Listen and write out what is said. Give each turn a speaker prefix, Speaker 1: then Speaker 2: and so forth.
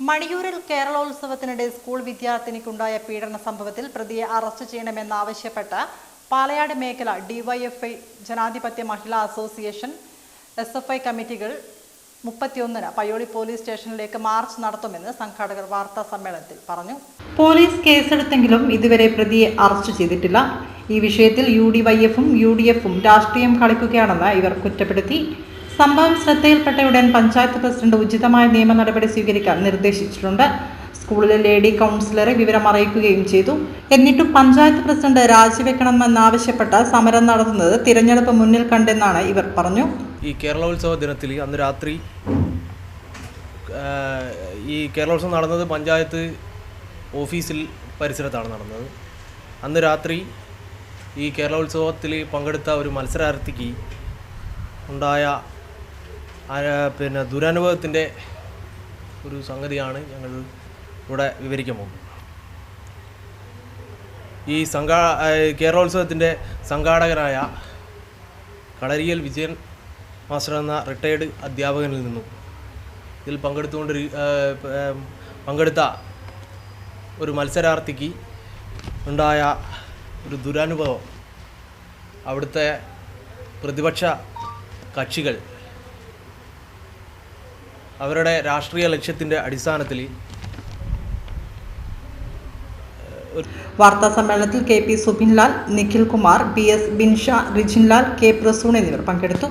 Speaker 1: മണിയൂരിൽ കേരളോത്സവത്തിനിടെ school വിദ്യാർത്ഥിനിക്കുണ്ടായ പീഡന സംഭവത്തിൽ പ്രതിയെ അറസ്റ്റ് ചെയ്യണമെന്നാവശ്യപ്പെട്ട് പാലയാട് മേഖല DYFI Janadhipathya Mahila association S F I കമ്മിറ്റികൾ മുപ്പത്തിയൊന്നിന് പയ്യോളി പോലീസ് സ്റ്റേഷനിലേക്ക് മാർച്ച് നടത്തുമെന്ന് സംഘാടകർ വാർത്താ സമ്മേളനത്തിൽ പറഞ്ഞു. പോലീസ് കേസെടുത്തെങ്കിലും ഇതുവരെ പ്രതിയെ അറസ്റ്റ് ചെയ്തിട്ടില്ല. ഈ വിഷയത്തിൽ യു ഡി വൈ എഫും യു ഡി എഫും രാഷ്ട്രീയം കളിക്കുകയാണെന്ന് ഇവർ കുറ്റപ്പെടുത്തി. സംഭവം ശ്രദ്ധയിൽപ്പെട്ടയുടൻ പഞ്ചായത്ത് പ്രസിഡന്റ് ഉചിതമായ നിയമ നടപടി സ്വീകരിക്കാൻ നിർദ്ദേശിച്ചിട്ടുണ്ട്. സ്കൂളിലെ ലേഡി കൗൺസിലറെ വിവരം അറിയിക്കുകയും ചെയ്തു. എന്നിട്ടും പഞ്ചായത്ത് പ്രസിഡന്റ് രാജിവെക്കണമെന്നാവശ്യപ്പെട്ട് സമരം നടത്തുന്നത് തിരഞ്ഞെടുപ്പ് മുന്നിൽ കണ്ടെന്നാണ് ഇവർ പറഞ്ഞു.
Speaker 2: ഈ കേരളോത്സവ ദിനത്തിൽ അന്ന് രാത്രി ഈ കേരളോത്സവം നടന്നത് പഞ്ചായത്ത് ഓഫീസിൽ പരിസരത്താണ് നടന്നത്. അന്ന് രാത്രി ഈ കേരളോത്സവത്തിൽ പങ്കെടുത്ത ഒരു മത്സരാർത്ഥിക്ക് ഉണ്ടായ പിന്നെ ദുരനുഭവത്തിന്റെ ഒരു സംഗതിയാണ് ഞങ്ങൾ ഇവിടെ വിവരിക്കാൻ പോകുന്നത്. ഈ സംഘാ കേരളോത്സവത്തിന്റെ സംഘാടകനായ കളരിയൽ വിജയൻ മാസ്റ്റർ എന്ന റിട്ടയേർഡ് അധ്യാപകനിൽ നിന്നും ഇതിൽ പങ്കെടുത്തുകൊണ്ട് പങ്കെടുത്ത ഒരു മത്സരാർത്ഥിക്ക് ഉണ്ടായ ഒരു ദുരനുഭവം അവിടുത്തെ പ്രതിപക്ഷ കക്ഷികൾ അവരുടെ രാഷ്ട്രീയ ലക്ഷ്യത്തിന്റെ അടിസ്ഥാനത്തിൽ
Speaker 1: വാർത്താ സമ്മേളനത്തിൽ K P Subinlal Nikhil Kumar B S Binsha Rijinlal K Prasoon എന്നിവർ പങ്കെടുത്തു.